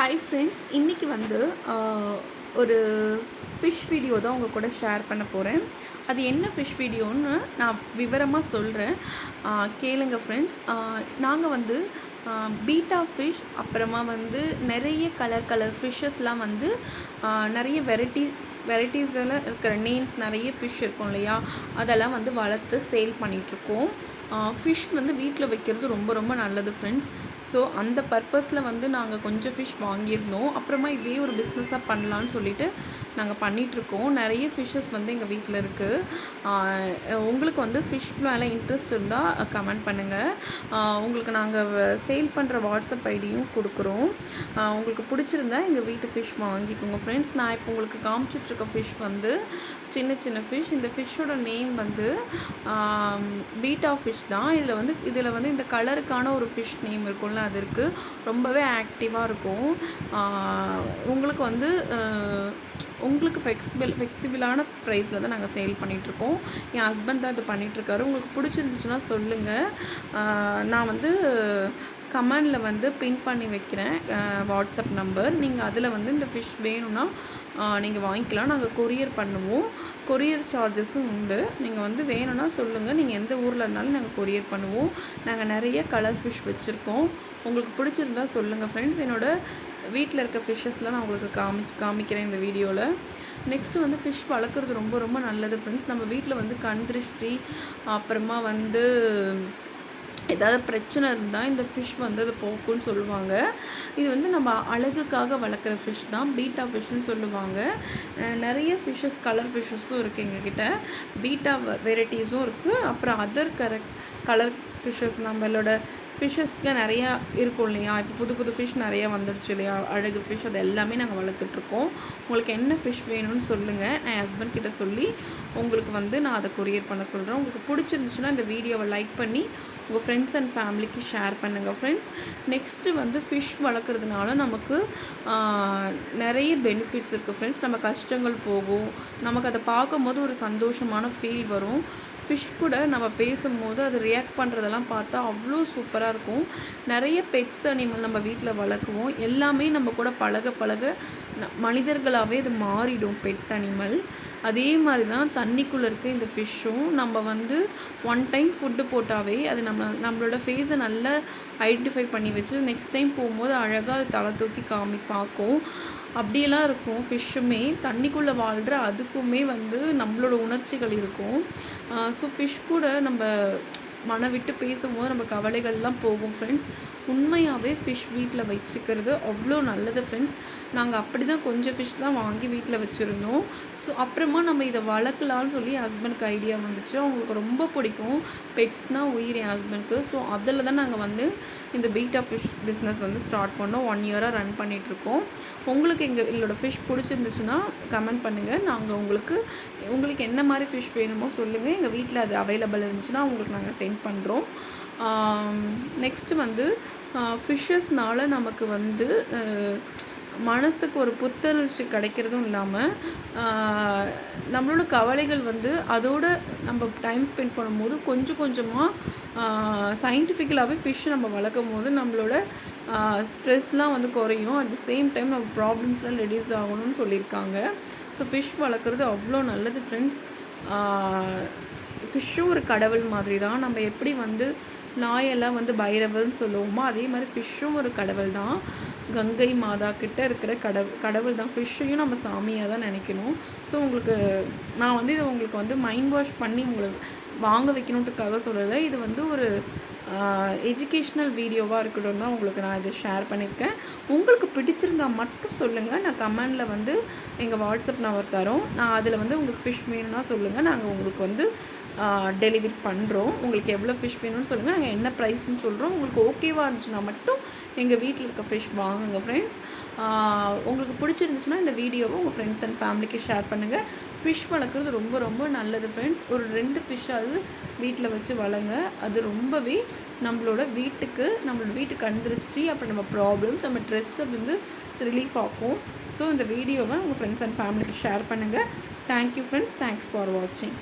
Hi friends இன்றைக்கி வந்து ஒரு ஃபிஷ் வீடியோ தான் உங்கள் கூட ஷேர் பண்ண போகிறேன் அது என்ன ஃபிஷ் வீடியோன்னு நான் விவரமாக சொல்கிறேன் கேளுங்க ஃப்ரெண்ட்ஸ் நாங்கள் வந்து பீட்டா ஃபிஷ் அப்புறமா வந்து நிறைய கலர் கலர் ஃபிஷ்ஷஸ்லாம் வந்து நிறைய வெரைட்டி வெரைட்டிஸில் இருக்கிற நேம்ஸ் நிறைய ஃபிஷ் இருக்கும் இல்லையா? அதெல்லாம் வந்து வளர்த்து சேல் பண்ணிகிட்ருக்கோம் ஃபிஷ் வந்து வீட்டில் வைக்கிறது ரொம்ப ரொம்ப நல்லது ஃப்ரெண்ட்ஸ் ஸோ அந்த பர்பஸில் வந்து நாங்கள் கொஞ்சம் ஃபிஷ் வாங்கியிருந்தோம். அப்புறமா இதே ஒரு பிஸ்னஸாக பண்ணலான்னு சொல்லிட்டு நாங்கள் பண்ணிகிட்ருக்கோம் நிறைய ஃபிஷ்ஷஸ் வந்து எங்கள் வீட்டில் இருக்குது உங்களுக்கு வந்து ஃபிஷ் மேலே இன்ட்ரெஸ்ட் இருந்தால் கமெண்ட் பண்ணுங்கள் உங்களுக்கு நாங்கள் சேல் பண்ணுற வாட்ஸ்அப் ஐடியும் கொடுக்குறோம். உங்களுக்கு பிடிச்சிருந்தா எங்கள் வீட்டு ஃபிஷ் வாங்கிக்கோங்க. ஃப்ரெண்ட்ஸ் நான் இப்போ உங்களுக்கு காமிச்சிட்ருக்க ஃபிஷ் வந்து சின்ன சின்ன ஃபிஷ் இந்த ஃபிஷ்ஷோட நேம் வந்து பீட்டா ஃபிஷ் தான். இதில் வந்து இதில் வந்து இந்த கலருக்கான ஒரு ஃபிஷ் நேம் இருக்கும்ல அது இருக்குது ரொம்பவே ஆக்டிவாக இருக்கும். உங்களுக்கு வந்து உங்களுக்கு ஃப்ளெக்சிபிள் ஃப்ளெக்சிபிளான ப்ரைஸில் தான் நாங்கள் சேல் பண்ணிகிட்ருக்கோம் என் ஹஸ்பண்ட் தான் இது பண்ணிகிட்ருக்காரு உங்களுக்கு பிடிச்சிருந்துச்சுன்னா சொல்லுங்கள் நான் வந்து கமெண்டில் வந்து பின் பண்ணி வைக்கிறேன். வாட்ஸ்அப் நம்பர் நீங்கள் அதில் வந்து இந்த ஃபிஷ் வேணும்னா நீங்கள் வாங்கிக்கலாம். நாங்கள் கொரியர் பண்ணுவோம். கொரியர் சார்ஜஸும் உண்டு. நீங்கள் வந்து வேணும்னா சொல்லுங்கள் நீங்கள் எந்த ஊரில் இருந்தாலும் நாங்கள் கொரியர் பண்ணுவோம். நாங்கள் நிறைய கலர் ஃபிஷ் வச்சுருக்கோம். உங்களுக்கு பிடிச்சிருந்தா சொல்லுங்கள் ஃப்ரெண்ட்ஸ் என்னோட வீட்டில் இருக்க ஃபிஷ்ஷஸ்லாம் நான் உங்களுக்கு காமி காமிக்கிறேன் இந்த வீடியோவில் நெக்ஸ்ட்டு வந்து ஃபிஷ் வளர்க்குறது ரொம்ப ரொம்ப நல்லது ஃப்ரெண்ட்ஸ் நம்ம வீட்டில் வந்து கண் திருஷ்டி அப்புறமா வந்து ஏதாவது பிரச்சனை இருந்தால் இந்த ஃபிஷ் வந்து அது போக்கும்னு சொல்லுவாங்க. இது வந்து நம்ம அழகுக்காக வளர்க்குற ஃபிஷ் தான். பீட்டா ஃபிஷ்னு சொல்லுவாங்க. நிறைய ஃபிஷ்ஷஸ் கலர் ஃபிஷ்ஷஸும் இருக்குது எங்ககிட்ட. பீட்டா வெரைட்டிஸும் இருக்குது அப்புறம் அதர் கரெக்ட் கலர் ஃபிஷ்ஷஸ் நம்மளோட ஃபிஷ்ஷஸ்க்கு நிறையா இருக்கும் இல்லையா? இப்போ புது புது ஃபிஷ் நிறையா வந்துடுச்சு இல்லையா? அழகு ஃபிஷ் அது எல்லாமே நாங்கள் வளர்த்துட்ருக்கோம். உங்களுக்கு என்ன ஃபிஷ் வேணும்னு சொல்லுங்கள் நான் என் ஹஸ்பண்ட் கிட்ட சொல்லி உங்களுக்கு வந்து நான் அதை கொரியர் பண்ண சொல்கிறேன் உங்களுக்கு பிடிச்சிருந்துச்சுன்னா இந்த வீடியோவை லைக் பண்ணி உங்கள் ஃப்ரெண்ட்ஸ் அண்ட் ஃபேமிலிக்கு ஷேர் பண்ணுங்கள் ஃப்ரெண்ட்ஸ் நெக்ஸ்ட்டு வந்து ஃபிஷ் வளர்க்குறதுனால நமக்கு நிறைய பெனிஃபிட்ஸ் இருக்குது ஃப்ரெண்ட்ஸ் நம்ம கஷ்டங்கள் போகும். நமக்கு அதை பார்க்கும்போது ஒரு சந்தோஷமான ஃபீல் வரும். ஃபிஷ் கூட நம்ம பேசும்போது அது ரியாக்ட் பண்ணுறதெல்லாம் பார்த்தா அவ்வளோ சூப்பராக இருக்கும். நிறைய பெட்ஸ் அனிமல் நம்ம வீட்டில் வளர்க்குவோம். எல்லாமே நம்ம கூட பழக பழக ந- மனிதர்களாகவே அது மாறிடும் பெட் அனிமல் அதே மாதிரி தான் தண்ணிக்குள்ளே இருக்க இந்த ஃபிஷ்ஷும் நம்ம வந்து ஒன் டைம் ஃபுட்டு போட்டாவே அது நம்ம நம்மளோட ஃபேஸை நல்லா ஐடென்டிஃபை பண்ணி வச்சு நெக்ஸ்ட் டைம் போகும்போது அழகாக அது தலை தூக்கி காமி பார்க்கும். அப்படியெல்லாம் இருக்கும் ஃபிஷ்ஷுமே தண்ணிக்குள்ளே வாழ்கிற அதுக்குமே வந்து நம்மளோட உணர்ச்சிகள் இருக்கும். ஸோ ஃபிஷ் கூட நம்ம மன விட்டு பேசும்போது நம்ம கவலைகள்லாம் போகும் ஃப்ரெண்ட்ஸ் உண்மையாகவே ஃபிஷ் வீட்டில் வச்சுக்கிறது அவ்வளோ நல்லது ஃப்ரெண்ட்ஸ் நாங்கள் அப்படி தான் கொஞ்சம் ஃபிஷ் தான் வாங்கி வீட்டில் வச்சுருந்தோம். ஸோ அப்புறமா நம்ம இதை வளர்க்கலாம்னு சொல்லி ஹஸ்பண்ட்க்கு ஐடியா வந்துச்சு. அவங்களுக்கு ரொம்ப பிடிக்கும். பெட்ஸ்னால் உயிர் என் ஹஸ்பண்ட்க்கு ஸோ அதில் தான் நாங்கள் வந்து இந்த பீட்டா ஃபிஷ் பிஸ்னஸ் வந்து ஸ்டார்ட் பண்ணோம். ஒன் இயராக ரன் பண்ணிகிட்ருக்கோம் உங்களுக்கு எங்கள் எங்களோட ஃபிஷ் பிடிச்சிருந்துச்சுன்னா கமெண்ட் பண்ணுங்கள் நாங்கள் உங்களுக்கு உங்களுக்கு என்ன மாதிரி ஃபிஷ் வேணுமோ சொல்லுங்கள் எங்கள் வீட்டில் அது அவைலபிள் இருந்துச்சுன்னா உங்களுக்கு நாங்கள் சென்ட் பண்ணுறோம் நெக்ஸ்ட்டு வந்து ஃபிஷ்ஷஸ்னால நமக்கு வந்து மனசுக்கு ஒரு புத்துணர்ச்சி கிடைக்கிறதும் இல்லாமல் நம்மளோட கவலைகள் வந்து அதோட நம்ம டைம் ஸ்பெண்ட் பண்ணும்போது கொஞ்சம் கொஞ்சமாக சயின்டிஃபிக்கலாகவே ஃபிஷ் நம்ம வளர்க்கும் போது நம்மளோட ஸ்ட்ரெஸ்லாம் வந்து குறையும். அட் த சேம் டைம் நம்ம ப்ராப்ளம்ஸ்லாம் ரெடியூஸ் ஆகணும்னு சொல்லியிருக்காங்க. ஸோ ஃபிஷ் வளர்க்குறது அவ்வளோ நல்லது ஃப்ரெண்ட்ஸ் ஃபிஷ்ஷும் ஒரு கடவுள் மாதிரி தான் நம்ம எப்படி வந்து நாயெல்லாம் வந்து பைரவர்னு சொல்லுவோமோ? அதே மாதிரி ஃபிஷ்ஷும் ஒரு கடவுள் தான். கங்கை மாதா கிட்ட இருக்கிற கடவுள் கடவுள் தான். ஃபிஷ்ஷையும் நம்ம சாமியாக தான் நினைக்கணும். ஸோ உங்களுக்கு நான் வந்து இதை உங்களுக்கு வந்து மைண்ட் வாஷ் பண்ணி உங்களை வாங்க வைக்கணுன்றதுக்காக சொல்லலை. இது வந்து ஒரு எஜுகேஷ்னல் வீடியோவாக இருக்கட்டும் தான் உங்களுக்கு நான் இதை ஷேர் பண்ணியிருக்கேன். உங்களுக்கு பிடிச்சிருந்தா மட்டும் சொல்லுங்கள் நான் கமெண்டில் வந்து எங்கள் வாட்ஸ்அப் நம்பர் தரோம். நான் அதில் வந்து உங்களுக்கு ஃபிஷ் வேணும்னா சொல்லுங்கள் நாங்கள் உங்களுக்கு வந்து டெலிவரி பண்ணுறோம் உங்களுக்கு எவ்வளோ ஃபிஷ் வேணும்னு சொல்லுங்கள் நாங்கள் என்ன ப்ரைஸ்னு சொல்கிறோம் உங்களுக்கு ஓகேவாக இருந்துச்சுன்னா மட்டும் எங்கள் வீட்டில் இருக்க ஃபிஷ் வாங்குங்க ஃப்ரெண்ட்ஸ் உங்களுக்கு பிடிச்சிருந்துச்சுன்னா இந்த வீடியோவை உங்கள் ஃப்ரெண்ட்ஸ் அண்ட் ஃபேமிலிக்கு ஷேர் பண்ணுங்கள் ஃபிஷ் வளர்க்குறது ரொம்ப ரொம்ப நல்லது ஃப்ரெண்ட்ஸ் ஒரு ரெண்டு ஃபிஷ்ஷாவது வீட்டில் வச்சு வளங்க அது ரொம்பவே நம்மளோட வீட்டுக்கு நம்மளோட வீட்டுக்கு கண் திருஷ்டி அப்புறம் நம்ம ப்ராப்ளம்ஸ் நம்ம ட்ரெஸ்ட்டை வந்து ரிலீஃப் ஆகும் ஸோ இந்த வீடியோவை உங்கள் ஃப்ரெண்ட்ஸ் அண்ட் ஃபேமிலிக்கு ஷேர் பண்ணுங்கள் thank you friends thanks for வாட்சிங்